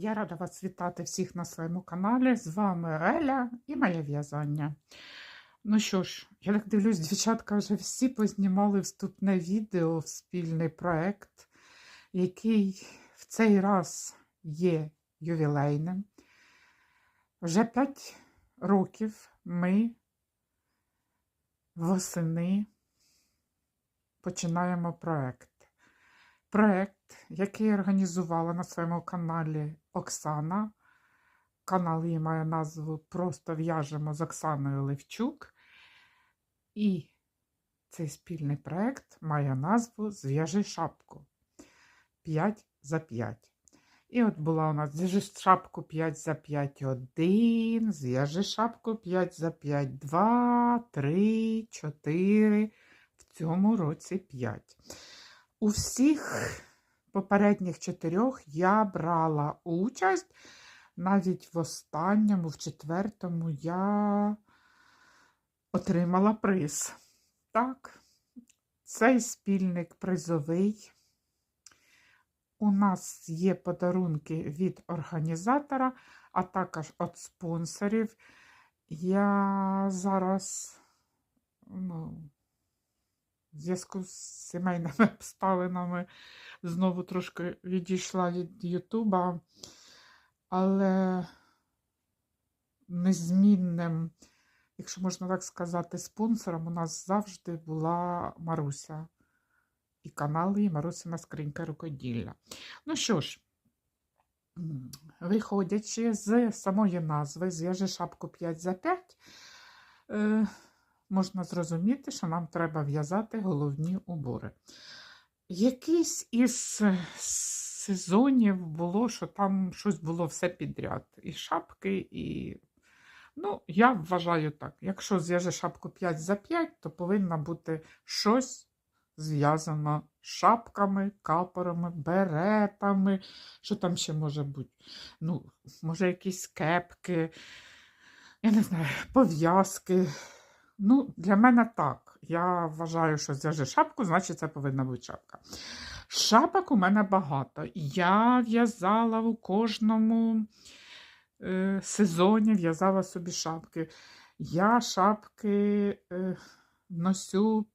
Я рада вас вітати всіх на своєму каналі. З вами Еля і моє в'язання. Ну що ж, я так дивлюсь, дівчатка вже всі познімали вступне відео в спільний проект, який в цей раз є ювілейним. Вже 5 років ми восени починаємо проект. Проект, який організувала на своєму каналі Оксана. Канал її має назву Просто в'яжемо з Оксаною Левчук. І цей спільний проект має назву Зв'яжи шапку 5 за 5. І от була у нас зв'яжи шапку 5 за 5 1, зв'яжи шапку 5 за 5 2, 3, 4, в цьому році 5. У всіх попередніх чотирьох я брала участь. Навіть в останньому, в четвертому, я отримала приз. Так, цей спільник призовий. У нас є подарунки від організатора, а також від спонсорів. Я зараз, ну, в зв'язку з сімейними обставинами знову трошки відійшла від Ютуба, але незмінним, якщо можна так сказати, спонсором у нас завжди була Маруся. І канал її Марусина скринька рукоділля. Ну що ж, виходячи з самої назви, зв'яжи шапку 5 за 5, е, можна зрозуміти, що нам треба в'язати головні убори. Якийсь із е, сезонів було, що там щось було все підряд. І шапки, і. Ну, я вважаю так. Якщо зв'яже шапку 5 за 5, то повинно бути щось зв'язано з шапками, капорами, беретами. Що там ще може бути? Ну, може, якісь кепки, я не знаю, пов'язки. Ну, для мене так. Я вважаю, що зв'яже шапку, значить, це повинна бути шапка. Шапок у мене багато. Я в'язала у кожному е, сезоні в'язала собі шапки. Я шапки е, носю.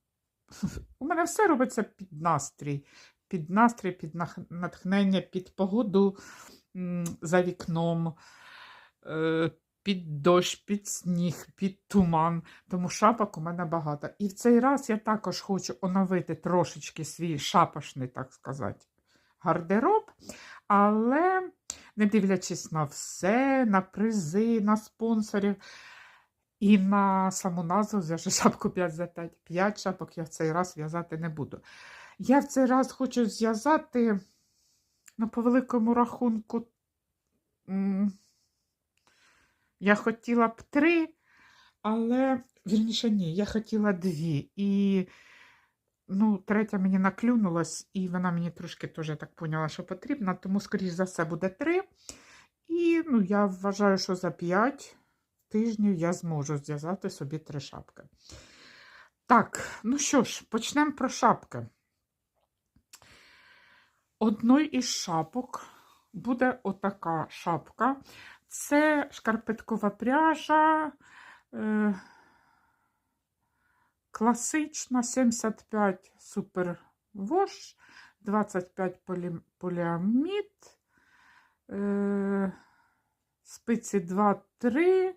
У мене все робиться під настрій. Під настрій, під натхнення, під погоду за вікном. Під дощ, під сніг, під туман, тому шапок у мене багато. І в цей раз я також хочу оновити трошечки свій шапошний, так сказати, гардероб, але не дивлячись на все, на призи, на спонсорів і на саму назву зв'яжу шапку 5 за 5. 5 шапок я в цей раз в'язати не буду. Я в цей раз хочу зв'язати, ну, по великому рахунку. Я хотіла б три, але вірніше ні, я хотіла дві. І ну, третя мені наклюнулась, і вона мені трошки теж так поняла, що потрібна, тому, скоріш за все, буде три. І ну, я вважаю, що за п'ять тижнів я зможу зв'язати собі три шапки. Так, ну що ж, почнемо про шапки. Одною із шапок буде отака шапка. Це шкарпеткова пряжа. Е, класична 75 супер вош, 25 полі, поліамід, е, спиці 2-3,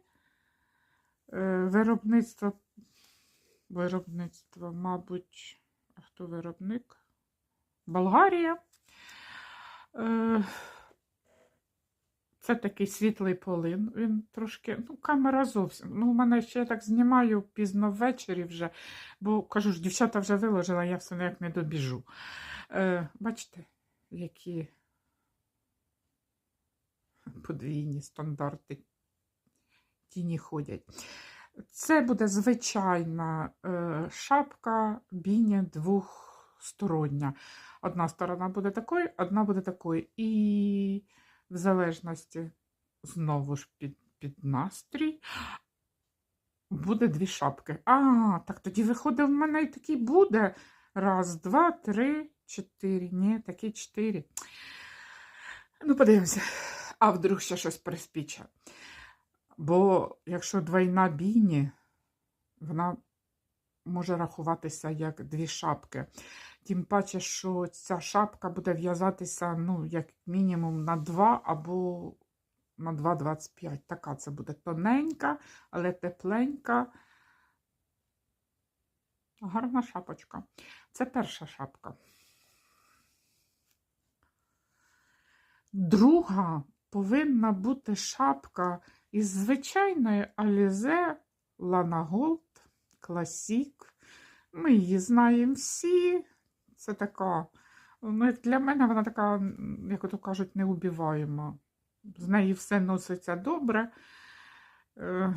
е, виробництво, виробництво, мабуть, хто виробник? Болгарія. Е, це такий світлий полин. Він трошки, ну, камера зовсім. Ну, у мене ще я так знімаю пізно ввечері вже, бо кажу ж, дівчата вже виложила, я все ніяк не добіжу. Е, бачите, які подвійні стандарти тіні ходять. Це буде звичайна е, шапка біня двохстороння. Одна сторона буде такою, одна буде такою. І в залежності знову ж під, під настрій. Буде дві шапки. А, так тоді виходить, в мене і такий буде. Раз, два, три, чотири. Ні, такі чотири. Ну, подивимося. А вдруг ще щось приспіче. Бо якщо двойна біні, вона може рахуватися як дві шапки. Тим паче, що ця шапка буде в'язатися, ну, як мінімум, на 2 або на 2,25. Така це буде тоненька, але тепленька. Гарна шапочка. Це перша шапка. Друга повинна бути шапка із звичайної Alize Lana Gold Classic. Ми її знаємо всі. Це така, ну, для мене вона така, як то кажуть, неубіваєма. З неї все носиться добре. Е,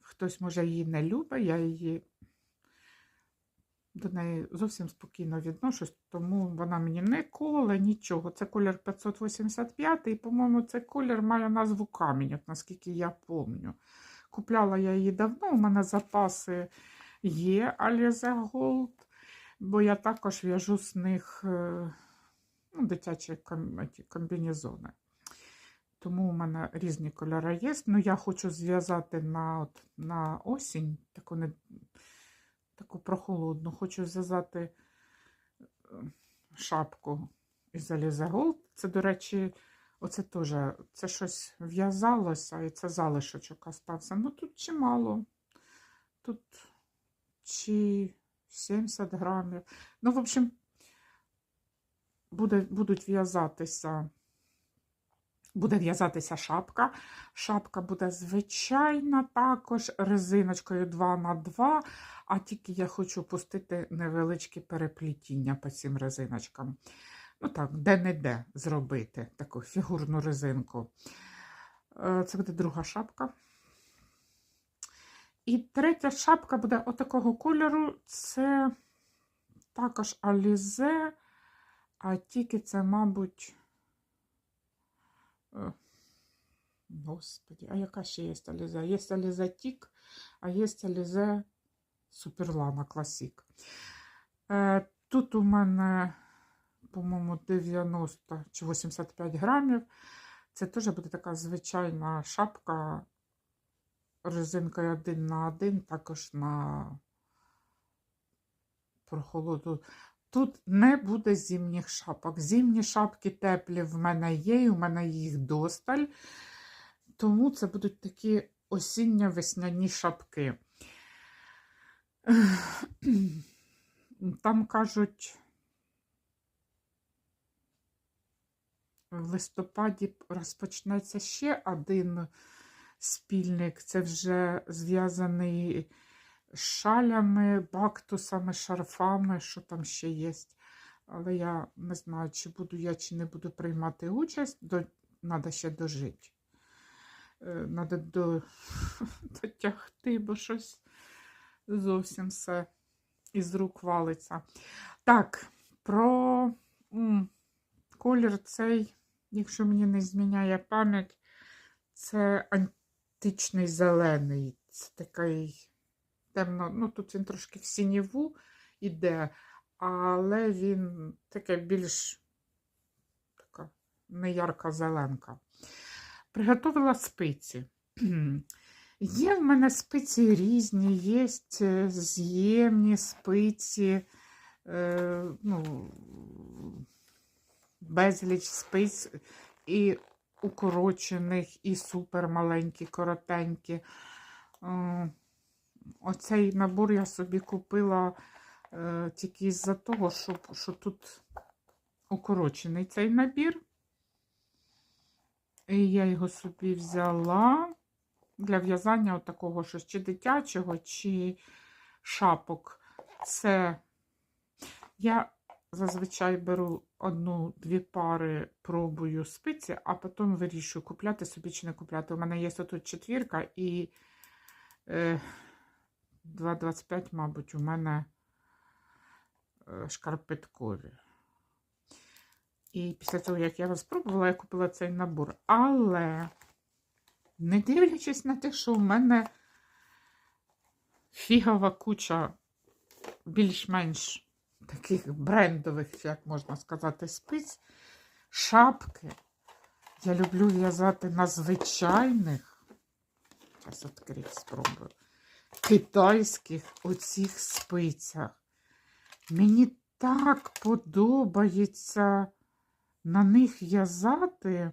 Хтось, може, її не любить, я її до неї зовсім спокійно відношусь, тому вона мені не коле, нічого. Це колір 585, і, по-моєму, цей колір має назву камінь, от наскільки я пам'ятаю. Купляла я її давно, у мене запаси є Alize Gold, бо я також в'яжу з них е, ну, дитячі ком- комбінезони. Тому у мене різні кольори є. Ну, я хочу зв'язати на, от, на осінь таку, не, таку прохолодну. Хочу зв'язати е, шапку із Alize Gold. Це, до речі, оце теж це щось в'язалося, і це залишочок остався. Ну тут чимало. Тут чи 70 грамів. Ну, в общем, буде, будуть в'язатися. Буде в'язатися шапка. Шапка буде звичайна, також резиночкою 2 на 2 а тільки я хочу пустити невеличкі переплітіння по цим резиночкам. Ну так, де-не-де зробити таку фігурну резинку. Е, Це буде друга шапка. І третя шапка буде отакого кольору. Це також Alize, а тільки це, мабуть. е, Господи, а яка ще є Alize? Є Alize Тік, а є Alize Суперлана Класік. Тут у мене, по-моєму, 90 чи 85 грамів. Це теж буде така звичайна шапка резинкою один на один, також на прохолоду. Тут не буде зимніх шапок. Зимні шапки теплі в мене є, і у мене їх досталь. Тому це будуть такі осінньо-весняні шапки. Там кажуть, в листопаді розпочнеться ще один спільник. Це вже зв'язаний з шалями, бактусами, шарфами, що там ще є. Але я не знаю, чи буду я, чи не буду приймати участь, до... треба ще дожити. Треба до... дотягти, бо щось зовсім все із рук валиться. Так, про колір цей, якщо мені не зміняє пам'ять, це античний зелений. Це такий темно, ну тут він трошки в синіву іде, але він таке більш така неярка зеленка. Приготувала спиці. Є в мене спиці різні, є е, з'ємні спиці, е, ну, безліч спиць і укорочених, і супермаленькі, коротенькі. Е, Оцей набор я собі купила е, тільки з-за того, що, що тут укорочений цей набір. І я його собі взяла для в'язання такого щось чи дитячого, чи шапок. Це я зазвичай беру одну-дві пари, пробую спиці, а потім вирішую, купляти собі чи не купляти. У мене є тут четвірка і е, 2,25, мабуть, у мене е, шкарпеткові. І після того, як я його спробувала, я купила цей набор. Але не дивлячись на те, що в мене фігова куча більш-менш таких брендових, як можна сказати, спиць, шапки. Я люблю в'язати на звичайних. Зараз відкрити спробую. Китайських оцих спицях. Мені так подобається на них в'язати.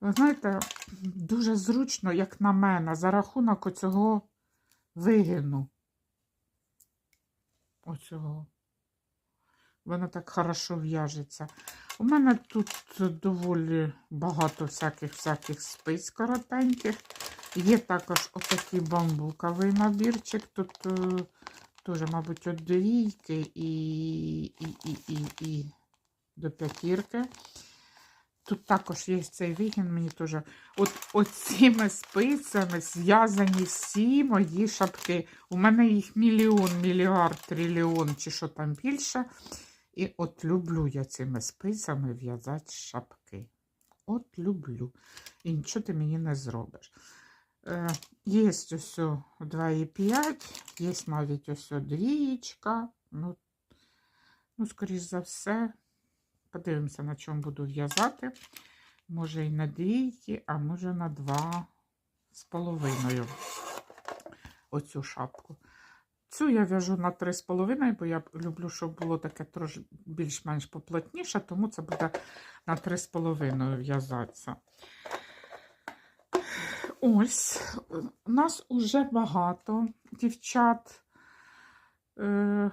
Ви знаєте, дуже зручно, як на мене, за рахунок оцього вигину. Оцього. Воно так хорошо в'яжеться. У мене тут доволі багато всяких всяких спиць коротеньких. Є також отакий бамбуковий набірчик. Тут е, теж, мабуть, от двійки і, і, і, і, і до п'ятірки. Тут також є цей вигін, мені теж. От оціми спицями зв'язані всі мої шапки. У мене їх мільйон, мільярд, трильйон чи що там більше. І от люблю я цими спицями в'язати шапки. От люблю. І нічого ти мені не зробиш. Е, є ось 2,5, є навіть ось двієчка. Ну, ну, скоріш за все, подивимося, на чому буду в'язати. Може і на двійки, а може на два з половиною оцю шапку. Цю я в'яжу на 3,5, бо я люблю, щоб було таке трошки більш-менш поплотніше, тому це буде на 3,5 в'язатися. Ось, у нас уже багато дівчат, е,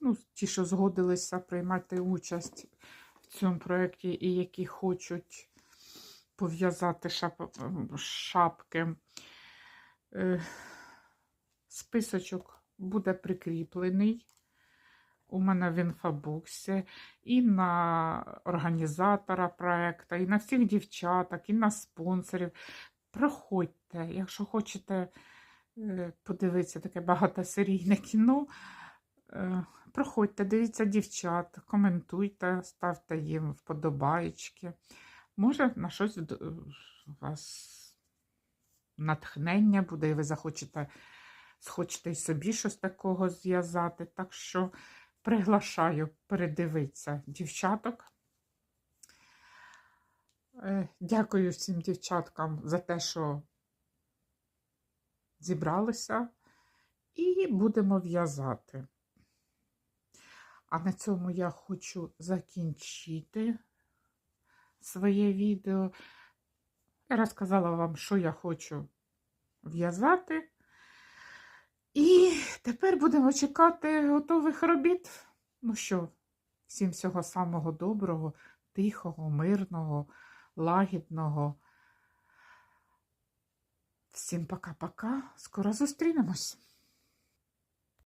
ну, ті, що згодилися приймати участь в цьому проєкті і які хочуть пов'язати шап... шапки. Е, Списочок буде прикріплений у мене в інфобоксі, і на організатора проєкту, і на всіх дівчаток, і на спонсорів. Проходьте, якщо хочете е, подивитися таке багатосерійне кіно, е, проходьте, дивіться дівчат, коментуйте, ставте їм вподобаєчки. Може, на щось вд- у вас натхнення буде, і ви захочете схочете й собі щось такого зв'язати. Так що приглашаю передивитися дівчаток. Е, Дякую всім дівчаткам за те, що зібралися, і будемо в'язати. А на цьому я хочу закінчити своє відео. Я розказала вам, що я хочу в'язати. І тепер будемо чекати готових робіт. Ну що, всім всього самого доброго, тихого, мирного, лагідного. Всім пока-пока. Скоро зустрінемось.